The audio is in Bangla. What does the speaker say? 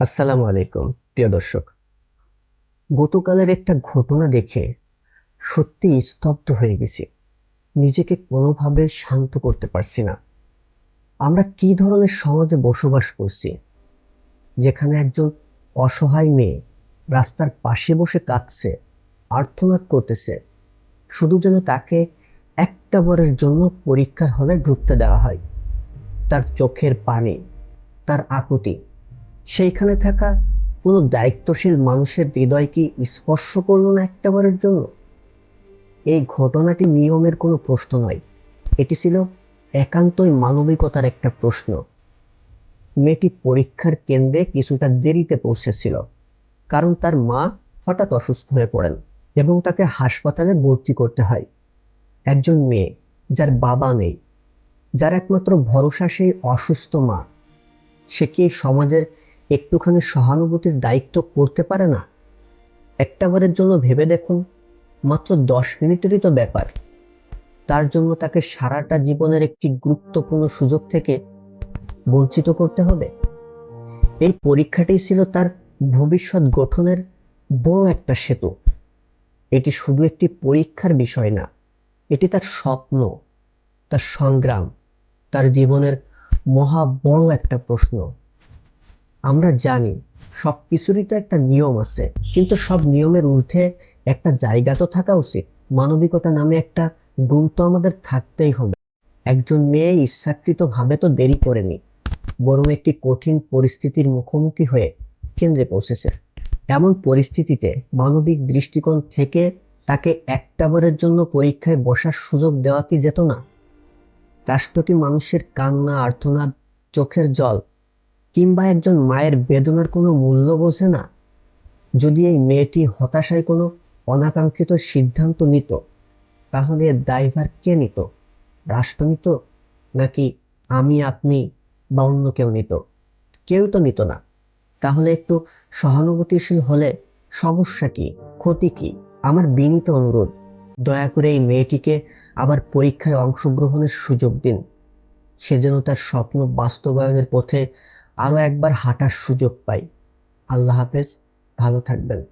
আসসালামু আলাইকুম, প্রিয় দর্শক। গতকালের একটা ঘটনা দেখে সত্যি স্তব্ধ হয়ে গেছি। নিজেকে কোনোভাবে শান্ত করতে পারছি না। আমরা কি ধরনের সমাজে বসবাস করছি? যেখানে একজন অসহায় মেয়ে রাস্তার পাশে বসে কাঁদছে, আর্তনাদ করতেছে, শুধু যেন তাকে একটা বারের জন্য পরীক্ষার হলে ঢুকতে দেওয়া হয়। তার চোখের পানি, তার আকুতি সেইখানে থাকা কোনো দায়িত্বশীল মানুষের হৃদয় কি স্পর্শ করল না একটাবারের জন্য? এই ঘটনাটি নিয়মের কোনো প্রশ্ন নয়। এটি ছিল একান্তই মানবিকতার একটা প্রশ্ন। মেয়েটি পরীক্ষার কেন্দ্রে কিছুটা দেরিতে পৌঁছেছিল, কারণ তার মা হঠাৎ অসুস্থ হয়ে পড়েন এবং তাকে হাসপাতালে ভর্তি করতে হয়। একজন মেয়ে যার বাবা নেই, যার একমাত্র ভরসা সেই অসুস্থ মা। সে কি সমাজের একটুখানি সহানুভূতির দায়িত্ব করতে পারে না? একটাবারের জন্য ভেবে দেখুন, মাত্র দশ মিনিটেরই তো ব্যাপার। তার জন্য তাকে সারাটা জীবনের একটি গুরুত্বপূর্ণ সুযোগ থেকে বঞ্চিত করতে হবে। এই পরীক্ষাটি ছিল তার ভবিষ্যৎ গঠনের বড় একটা সেতু। এটি শুধু একটি পরীক্ষার বিষয় না, এটি তার স্বপ্ন, তার সংগ্রাম, তার জীবনের মহা বড় একটা প্রশ্ন। আমরা জানি সব কিছুরই তো একটা নিয়ম আছে, কিন্তু সব নিয়মের ঊর্ধ্বে একটা জায়গা তো থাকা উচিত। মানবিকতা নামে একটা গুণ তো আমাদের থাকতেই হবে। একজন মেয়ে ইচ্ছাকৃতভাবে তো দেরি করেনি, বরং একটি কঠিন পরিস্থিতির মুখোমুখি হয়ে কেন্দ্রে পৌঁছেছে। এমন পরিস্থিতিতে মানবিক দৃষ্টিকোণ থেকে তাকে একটাবারের জন্য পরীক্ষায় বসার সুযোগ দেওয়া কি যেত না? রাষ্ট্র কি মানুষের কান্না, আর্তনাদ, চোখের জল কিংবা একজন মায়ের বেদনার কোনো মূল্য বোঝে না। যদি এই মেয়েটি হতাশায় কোনো অনাকাঙ্ক্ষিত সিদ্ধান্ত নিত, তাহলে দায়ভার কে নিত? রাষ্ট্র নিত, নাকি আমি, আপনি বা অন্য কেউ নিত? কেউ তো নিত না। তাহলে একটু সহানুভূতিশীল হলে সমস্যা কি, ক্ষতি কি? আমার বিনীত অনুরোধ, দয়া করে এই মেয়েটিকে আবার পরীক্ষায় অংশগ্রহণের সুযোগ দিন। সে যেন তার স্বপ্ন বাস্তবায়নের পথে আরও একবার হাঁটার সুযোগ পাই। আল্লাহ হাফেজ ভালো থাকবেন।